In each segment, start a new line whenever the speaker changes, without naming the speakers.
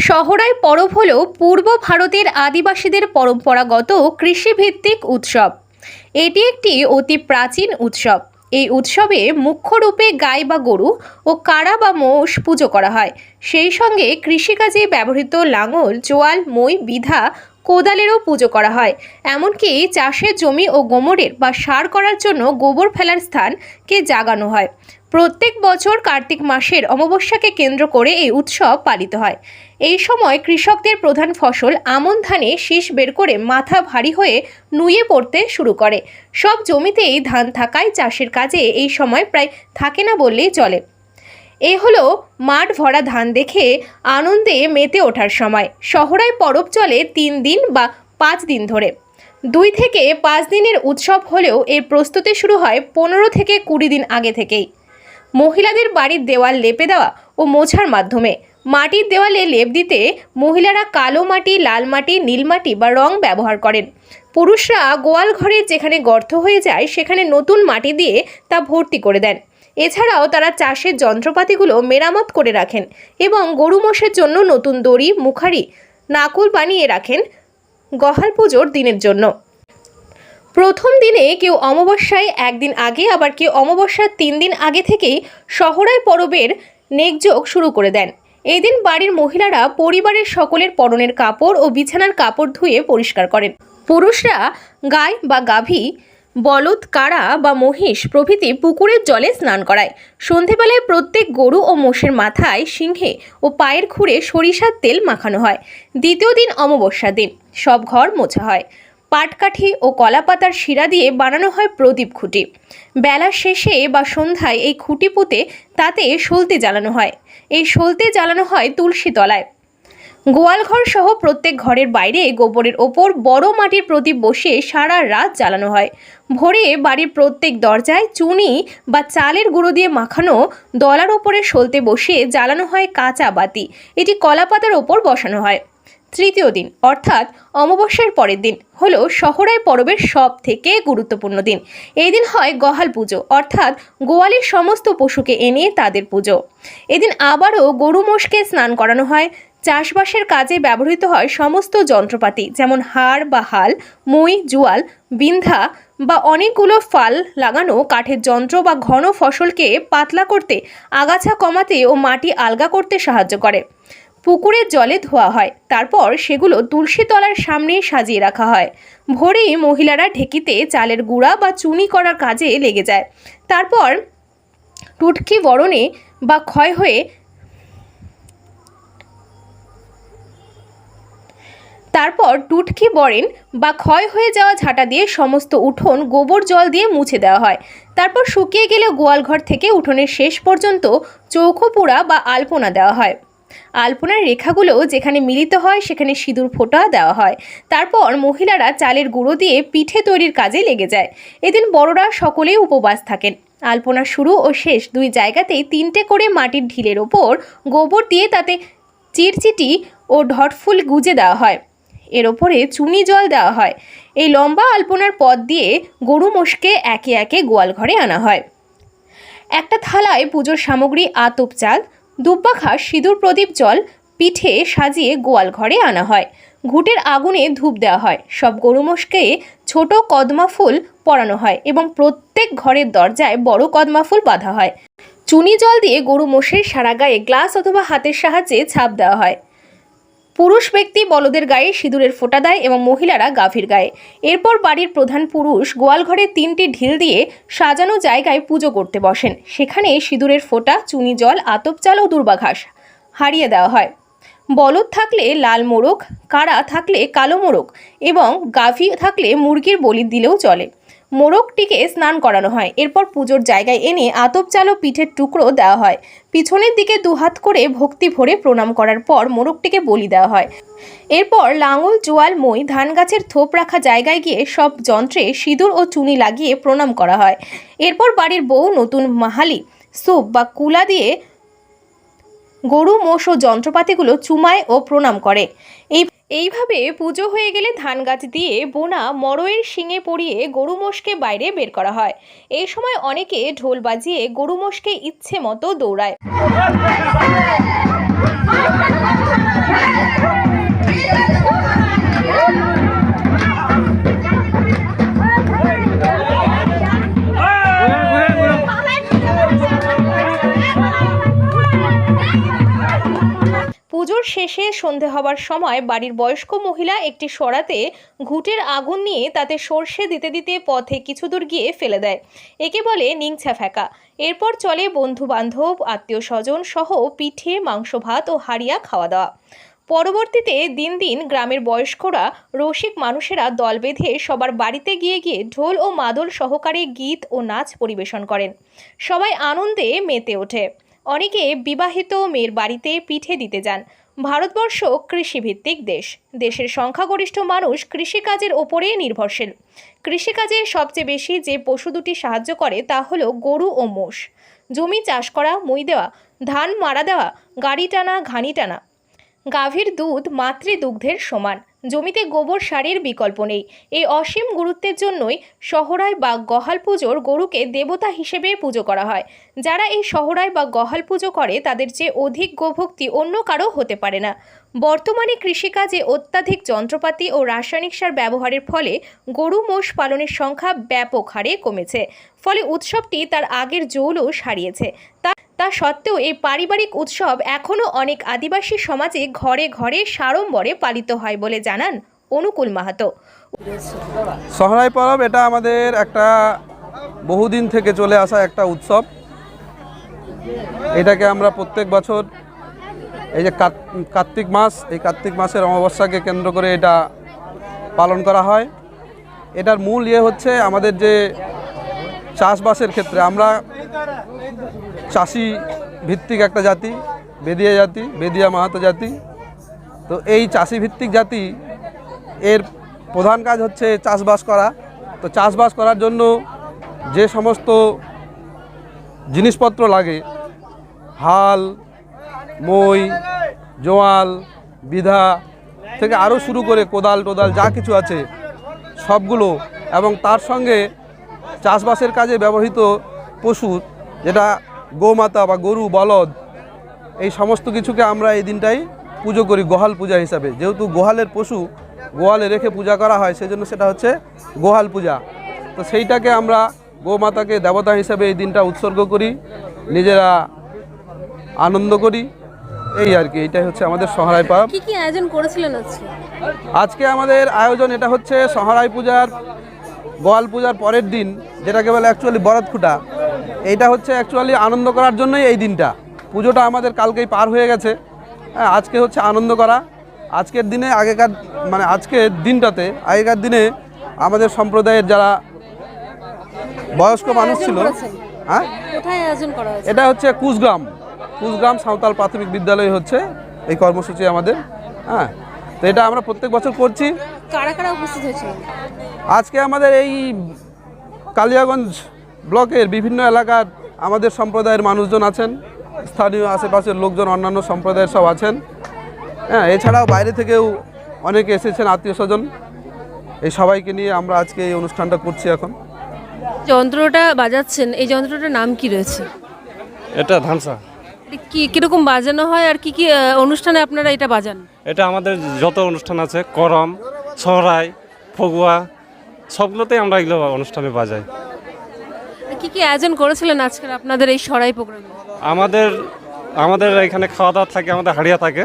শহরায় পরব হল পূর্ব ভারতের আদিবাসীদের পরম্পরাগত কৃষিভিত্তিক উৎসব। এটি একটি অতি প্রাচীন উৎসব। এই উৎসবে মুখ্যরূপে গাই বা গরু ও কাড়া বা মোষ পুজো করা হয়। সেই সঙ্গে কৃষিকাজে ব্যবহৃত লাঙল, জোয়াল, মই, বিধা কোদালেরও পুজো করা হয়। এমনকি চাষের জমি ও গোমরের বা সার করার জন্য গোবর ফেলার স্থানকে জাগানো হয়। প্রত্যেক বছর কার্তিক মাসের অমাবস্যাকে কেন্দ্র করে এই উৎসব পালিত হয়। এই সময় কৃষকদের প্রধান ফসল আমন ধানে শীষ বের করে মাথা ভারী হয়ে নুয়ে পড়তে শুরু করে। সব জমিতেই ধান থাকায় চাষের কাজে এই সময় প্রায় থাকে না বললেই চলে। এ হলো মাঠ ভরা ধান দেখে আনন্দে মেতে ওঠার সময়। শহরায় পরব চলে তিন দিন বা পাঁচ দিন ধরে। দুই থেকে পাঁচ দিনের উৎসব হলেও এর প্রস্তুতি শুরু হয় পনেরো থেকে কুড়ি দিন আগে থেকেই। মহিলাদের বাড়ির দেওয়াল লেপে দেওয়া ও মোছার মাধ্যমে। মাটির দেওয়ালে লেপ দিতে মহিলারা কালো মাটি, লাল মাটি, নীল মাটি বা রং ব্যবহার করেন। পুরুষরা গোয়াল ঘরের যেখানে গর্ত হয়ে যায়, সেখানে নতুন মাটি দিয়ে তা ভর্তি করে দেন। এছাড়াও তারা চাষের যন্ত্রপাতিগুলো মেরামত করে রাখেন এবং গরু মোষের জন্য নতুন দড়ি, মুখারি, নাকুল বানিয়ে রাখেন গহাল পুজোর দিনের জন্য। প্রথম দিনে কেউ অমাবস্যায় একদিন আগে, আবার কেউ অমাবস্যার তিন দিন আগে থেকেই শহরায় পরবের নেকযোগ শুরু করে দেন। এই দিন বাড়ির মহিলারা পরিবারের সকলের পরনের কাপড় ও বিছানার কাপড় ধুয়ে পরিষ্কার করেন। পুরুষরা গায় বা গাভী বলদ, কারা বা মহিষ প্রভৃতি পুকুরের জলে স্নান করায়। সন্ধেবেলায় প্রত্যেক গরু ও মোষের মাথায় সিংহে ও পায়ের খুঁড়ে সরিষার তেল মাখানো হয়। দ্বিতীয় দিন অমাবস্যা দিন সব ঘর মোছা হয়। পাটকাঠি ও কলাপাতার শিরা দিয়ে বানানো হয় প্রদীপ খুঁটি। বেলা শেষে বা সন্ধ্যায় এই খুঁটি পুঁতে তাতে সলতে জ্বালানো হয়। এই সলতে জ্বালানো হয় তুলসী তলায়। গোয়ালঘর সহ প্রত্যেক ঘরের বাইরে গোবরের ওপর বড় মাটির প্রদীপ বসিয়ে সারা রাত জ্বালানো হয়। ভোরে বাড়ির প্রত্যেক দরজায় চুনি বা চালের গুঁড়ো দিয়ে মাখানো দলার ওপরে সলতে বসিয়ে জ্বালানো হয় কাঁচা বাতি। এটি কলাপাতার ওপর বসানো হয়। তৃতীয় দিন, অর্থাৎ অমাবস্যার পরের দিন, হলো শহরায় পরবের সব থেকে গুরুত্বপূর্ণ দিন। এই দিন হয় গহাল পুজো, অর্থাৎ গোয়ালের সমস্ত পশুকে এনে তাদের পুজো। এদিন আবারও গরু মোষকে স্নান করানো হয়। চাষবাসের কাজে ব্যবহৃত হয় সমস্ত যন্ত্রপাতি, যেমন হাড় বা হাল, মই, জুয়াল, বিন্ধা বা অনেকগুলো ফাল লাগানো কাঠের যন্ত্র বা ঘন ফসলকে পাতলা করতে, আগাছা কমাতে ও মাটি আলগা করতে সাহায্য করে। পুকুরের জলে ধোয়া হয়, তারপর সেগুলো তুলসী তলার সামনে সাজিয়ে রাখা হয়। ভোরেই মহিলারা ঢেকিতে চালের গুঁড়া বা চুনি করার কাজে লেগে যায়। তারপর টুটকি বরণে বা ক্ষয় হয়ে তারপর টুটকি বরেন বা ক্ষয় হয়ে যাওয়া ঝাঁটা দিয়ে সমস্ত উঠোন গোবর জল দিয়ে মুছে দেওয়া হয়। তারপর শুকিয়ে গেলে গোয়ালঘর থেকে উঠোনের শেষ পর্যন্ত চৌখোপুরা বা আলপনা দেওয়া হয়। আলপনার রেখাগুলো যেখানে মিলিত হয়, সেখানে সিঁদুর ফোঁটা দেওয়া হয়। তারপর মহিলারা চালের গুঁড়ো দিয়ে পিঠে তৈরির কাজে লেগে যায়। এদিন বড়রা সকলেই উপবাস থাকেন। আলপনা শুরু ও শেষ দুই জায়গাতেই তিনটে করে মাটির ঢিলের ওপর গোবর দিয়ে তাতে চিরচিটি ও ঢটফুল গুজে দেওয়া হয়। এর ওপরে চুনি জল দেওয়া হয়। এই লম্বা আলপনার পথ দিয়ে গরু মোষকে একে একে গোয়াল ঘরে আনা হয়। একটা থালায় পুজোর সামগ্রী, আতপ চাল দুব্বাখা সিঁদুর, প্রদীপ জল, পিঠে সাজিয়ে গোয়াল ঘরে আনা হয়। ঘুটের আগুনে ধূপ দেওয়া হয়। সব গরু মোষকে ছোট কদমা ফুল পরানো হয় এবং প্রত্যেক ঘরের দরজায় বড় কদমা ফুল বাঁধা হয়। চুনি জল দিয়ে গরু মোষের সারা গায়ে গ্লাস অথবা হাতের সাহায্যে ছাপ দেওয়া হয়। পুরুষ ব্যক্তি বলদের গায়ে সিঁদুরের ফোঁটা দেয় এবং মহিলারা গাভীর গায়ে। এরপর বাড়ির প্রধান পুরুষ গোয়ালঘরে তিনটি ঢিল দিয়ে সাজানো জায়গায় পুজো করতে বসেন। সেখানে সিঁদুরের ফোঁটা, চুনি জল, আতপ চাল ও দুর্বাঘাস হারিয়ে দেওয়া হয়। বলদ থাকলে লাল মোরগ কারা থাকলে কালো মোরগ এবং গাভী থাকলে মুরগির বলি দিলেও চলে। মোরগটিকে স্নান করানো হয়। এরপর পুজোর জায়গায় এনে আতপ চালো পিঠের টুকরো দেওয়া হয়। পিছনের দিকে দুহাত করে ভক্তি ভরে প্রণাম করার পর মোরগটিকে বলি দেওয়া হয়। এরপর লাঙল, জোয়াল, মই ধান গাছের থোপ রাখা জায়গায় গিয়ে সব যন্ত্রে সিঁদুর ও চুনি লাগিয়ে প্রণাম করা হয়। এরপর বাড়ির বউ, নতুন মাহালি, স্যুপ বা কুলা দিয়ে গরু মোষ ও যন্ত্রপাতিগুলো চুমায় ও প্রণাম করে। এই এইভাবে পুজো হয়ে গেলে ধান গাছ দিয়ে বোনা মরয়ের শিঙে পড়িয়ে গরু মোষকে বাইরে বের করা হয়। এই সময় অনেকে ঢোল বাজিয়ে গরু মোষকে ইচ্ছে মতো দৌড়ায়। পুজোর শেষে সন্ধে হবার সময় বাড়ির বয়স্ক মহিলা একটি সরাতে ঘুটের আগুন নিয়ে তাতে সর্ষে দিতে দিতে পথে কিছু দূর গিয়ে ফেলে দেয়। একে বলে নিংছা ফেঁকা এরপর চলে বন্ধু বান্ধব আত্মীয় স্বজন সহ পিঠে, মাংস ভাত ও হাড়িয়া খাওয়া দাওয়া পরবর্তীতে দিন দিন গ্রামের বয়স্করা, রসিক মানুষেরা দল বেঁধে সবার বাড়িতে গিয়ে গিয়ে ঢোল ও মাদল সহকারে গীত ও নাচ পরিবেশন করেন। সবাই আনন্দে মেতে ওঠে। অনেকে বিবাহিত মেয়ের বাড়িতে পিঠে দিতে যান। ভারতবর্ষ কৃষিভিত্তিক দেশ। দেশের সংখ্যাগরিষ্ঠ মানুষ কৃষিকাজের ওপরে নির্ভরশীল। কৃষিকাজে সবচেয়ে বেশি যে পশু দুটি সাহায্য করে তা হলো গরু ও মোষ। জমি চাষ করা, মই দেওয়া, ধান মারা দেওয়া, গাড়ি টানা, ঘানি টানা। গাভীর দুধ মাতৃদুগ্ধের সমান। জমিতে গোবর সারের বিকল্প নেই। এই অসীম গুরুত্বের জন্যই শহরায় বা গহাল পুজোর গরুকে দেবতা হিসেবে পুজো করা হয়। যারা এই শহরায় বা গহাল পুজো করে, তাদের চেয়ে অধিক গোভক্তি অন্য কারও হতে পারে না। বর্তমানে কৃষিকাজে অত্যাধিক যন্ত্রপাতি ও রাসায়নিক সার ব্যবহারের ফলে গরু মোষ পালনের সংখ্যা ব্যাপক হারে কমেছে। ফলে উৎসবটি তার আগের জৌলও হারিয়েছে তা তা সত্ত্বেও এই পারিবারিক উৎসব এখনও অনেক আদিবাসী সমাজে ঘরে ঘরে সাড়ম্বরে পালিত হয় বলে জানান অনুকূল মাহাতো।
সহরাই পরব এটা আমাদের একটা বহুদিন থেকে চলে আসা একটা উৎসব। এটাকে আমরা প্রত্যেক বছর এই যে কার্তিক মাস, এই কার্তিক মাসের অমাবস্যাকে কেন্দ্র করে এটা পালন করা হয়। এটার মূল ইয়ে হচ্ছে আমাদের যে চাষবাসের ক্ষেত্রে আমরা চাষি ভিত্তিক একটা জাতি, বেদিয়া জাতি, বেদিয়া মাহাতো জাতি। তো এই চাষি ভিত্তিক জাতি, এর প্রধান কাজ হচ্ছে চাষবাস করা। তো চাষবাস করার জন্য যে সমস্ত জিনিসপত্র লাগে, হাল মই, জোয়াল, বিধা থেকে আরও শুরু করে কোদাল টোদাল যা কিছু আছে, সবগুলো এবং তার সঙ্গে চাষবাসের কাজে ব্যবহৃত পশু যেটা গোমাতা বা গরু, বলদ, এই সমস্ত কিছুকে আমরা এই দিনটাই পুজো করি, গোহাল পূজা হিসাবে। যেহেতু গোহালের পশু গোয়ালে রেখে পূজা করা হয়, সেজন্য সেটা হচ্ছে গোহাল পূজা। তো সেইটাকে আমরা গোমাতাকে দেবতা হিসাবে এই দিনটা উৎসর্গ করি, নিজেরা আনন্দ করি। এই আর কি এটাই হচ্ছে আমাদের সহরাই পাপ
কি কি আয়োজন করেছিলেন আজকে?
আজকে আমাদের আয়োজন এটা হচ্ছে সহরাই পূজার গোয়াল পূজার পরের দিন যেটাকে বলে অ্যাকচুয়ালি বরত খুঁটা। এইটা হচ্ছে অ্যাকচুয়ালি আনন্দ করার জন্যই এই দিনটা। পুজোটা আমাদের কালকেই পার হয়ে গেছে। হ্যাঁ আজকে হচ্ছে আনন্দ করা। আজকের দিনে আগেকার মানে আজকের দিনটাতে আগেকার দিনে আমাদের সম্প্রদায়ের যারা বয়স্ক মানুষ ছিল হ্যাঁ? এটা হচ্ছে কুচগ্রাম কুচগ্রাম সাঁওতাল প্রাথমিক বিদ্যালয় হচ্ছে এই কর্মসূচি আমাদের হ্যাঁ? তো এটা আমরা প্রত্যেক বছর করছি।
কারা কারা উপস্থিত হয়েছিল?
আজকে আমাদের এই কালিয়াগঞ্জ ব্লকের বিভিন্ন এলাকার আমাদের সম্প্রদায়ের মানুষজন আছেন স্থানীয় আশেপাশের লোকজন অন্যান্য সম্প্রদায়ের সব আছেন। হ্যাঁ এছাড়াও বাইরে থেকেও অনেকে এসেছেন আত্মীয় স্বজন। এই সবাইকে নিয়ে আমরা আজকে এই অনুষ্ঠানটা করছি এখন।
যন্ত্রটা বাজাচ্ছেন এই যন্ত্রটার নাম কি রয়েছে?
এটা ধানসা।
কি কীরকম বাজানো হয় আর কি কি অনুষ্ঠানে আপনারা এটা বাজান?
এটা আমাদের যত অনুষ্ঠান আছে করম সহরাই ফগুয়া সবগুলোতেই আমরা এগুলো অনুষ্ঠানে বাজাই।
কি কি আয়োজন করেছিলেন আজকের আপনাদের এই সরাই প্রোগ্রামে?
আমাদের আমাদের এখানে খাওয়া দাওয়া থাকে আমাদের হাড়িয়া থাকে।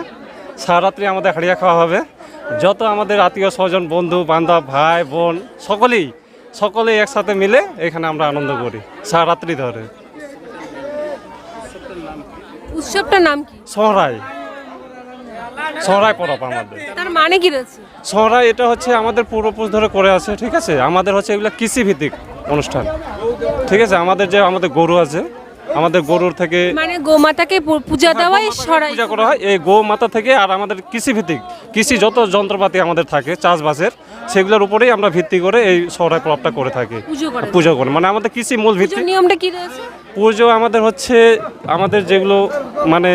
সারাত্রি আমাদের হাড়িয়া খাওয়া হবে। যত আমাদের আত্মীয় স্বজন বন্ধু বান্ধব ভাই বোন সকলেই সকলেই একসাথে মিলে এখানে আমরা আনন্দ করি সারাত্রি ধরে।
উৎসবটার নাম কি?
সহরাই। সহরাই পরব আমাদের।
তার মানে কি রয়েছে?
সহরাই এটা হচ্ছে আমাদের পূর্বপুরুষ ধরে করে আছে ঠিক আছে? আমাদের হচ্ছে এগুলো কৃষিভিত্তিক অনুষ্ঠান ঠিক আছে? আমাদের যে আমাদের গরু আছে আমাদের গরুর থেকে
মানে গোমাতাকে পূজা দেওয়া সরাই
পূজা করা হয়। এই গোমাতা থেকে আর আমাদের কৃষি ভিত্তিক কৃষি যত যন্ত্রপাতি আমাদের থাকে চাষবাসের সেগুলোর উপরেই আমরা ভিত্তি করে এই সহরাই পরবটা করে থাকি।
পুজো করে।
মানে আমাদের কৃষি মূল ভিত্তি।
নিয়মটা কি রয়েছে?
পুজো আমাদের হচ্ছে আমাদের যেগুলো মানে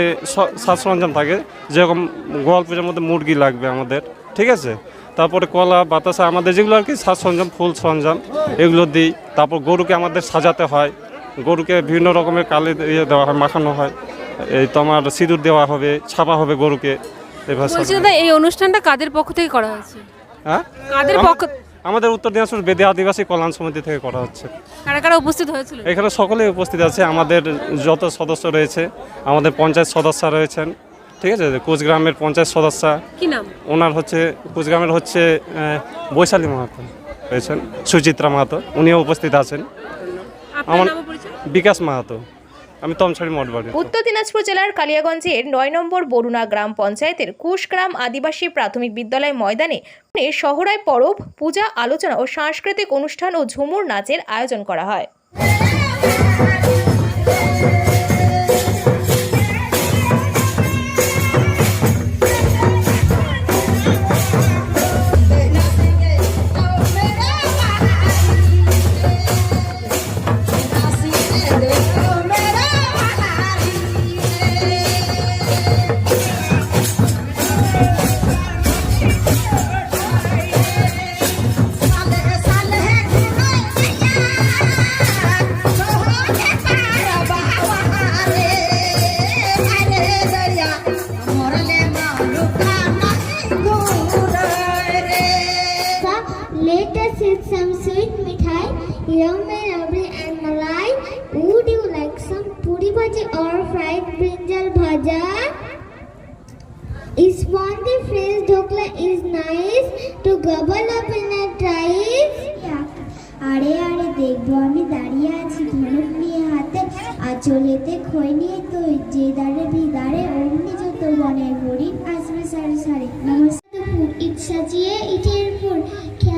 সাজ সরঞ্জাম থাকে যেরকম গোয়াল পুজোর মধ্যে মুরগি লাগবে আমাদের ঠিক আছে? তারপরে কলা বাতাসা আমাদের যেগুলো আর কি সাজ সরঞ্জাম ফুল সরঞ্জাম এগুলো দিই। তারপর গরুকে আমাদের সাজাতে হয়। গরুকে বিভিন্ন রকমের কালে ইয়ে দেওয়া হয় মাখানো হয়। এই তোমার সিঁদুর দেওয়া হবে ছাপা হবে গরুকে।
বলছি দাদা এই অনুষ্ঠানটা কাদের পক্ষ থেকে করা হয়েছে?
হ্যাঁ?
কাদের পক্ষ
আমাদের উত্তর দিনাজপুর বেদে আদিবাসী কল্যাণ সমিতি থেকে করা হচ্ছে।
কারা কারা উপস্থিত হয়েছিল?
এখানে সকলেই উপস্থিত আছে। আমাদের যত সদস্য রয়েছে আমাদের পঞ্চায়েত সদস্য রয়েছেন। ঠিক আছে? কোচগ্রামের পঞ্চায়েত সদস্য।
কি নাম?
ওনার হচ্ছে কোচগ্রামের হচ্ছে বৈশালী মাহাতো রয়েছেন সুচিত্রা মাহাতো। উনিও উপস্থিত আছেন। আমার- বিকাশ মাহাতো। আমি তমছাড়ি মঠবাড়ি
উত্তর দিনাজপুর জেলার কালিয়াগঞ্জের নয় নম্বর বরুণা গ্রাম পঞ্চায়েতের কুশগ্রাম আদিবাসী প্রাথমিক বিদ্যালয় ময়দানে শহরায় পরব, পূজা, আলোচনা ও সাংস্কৃতিক অনুষ্ঠান ও ঝুমুর নাচের আয়োজন করা হয়।
Spongy phrase dhokla is nice. To gobble up in a trice. আরে আরে, দেখব আমি দাঁড়িয়ে আছি ধনুক নিয়ে হাতে। আচলেতে খই নিয়ে তুই যে দাঁড়ে ভিদারে অমনি যত বনের হরিণ আসবে সারি সারি। নমস্কার ইচ্ছা সাজিয়ে, ইটের ফুল। খেয়াল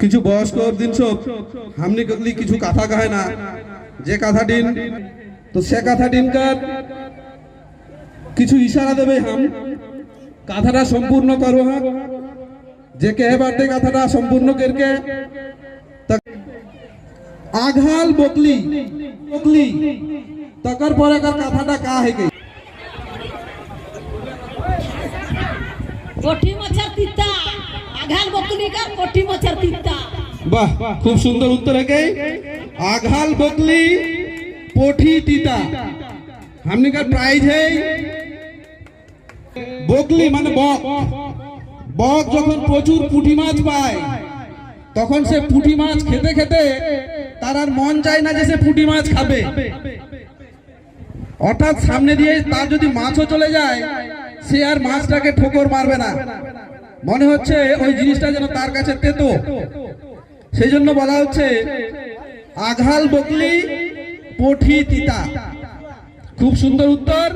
কিছু বয়স্ক দিন সব, হামনি কতলি কিছু কথা কহে না। যে কথা দিন তো সে কথা দিনকার কিছু ইশারা দেবে হাম। কথাটা সম্পূর্ণ করো হাম। যে কে বার্থডে কথাটা সম্পূর্ণ করকে আঘাল বকলি বকলি, তকর পরে কার কথাটা কা হেকে
কোঠি মাছের তিতা। আঘাল বকুলিকা কোঠি মাছের তিতা
বাহ খুব সুন্দর উত্তর একে আঘাল বকলি পোঠি তিতা हमने का प्राइज है বকলি মানে বক বক যখন প্রচুর পুঁটি মাছ পায় তখন সে পুঁটি মাছ খেতে খেতে তার আর মন চায় না যে সে পুঁটি মাছ খাবে অর্থাৎ সামনে দিয়ে তার যদি মাছও চলে যায় সে আর মাছটাকে ঠোকর মারবে না মনে হচ্ছে ওই জিনিসটা যেন তার কাছে তেতো। সেই জন্য বলা হচ্ছে, আঘাল বকলি, পঠি তিতা। খুব সুন্দর উত্তর।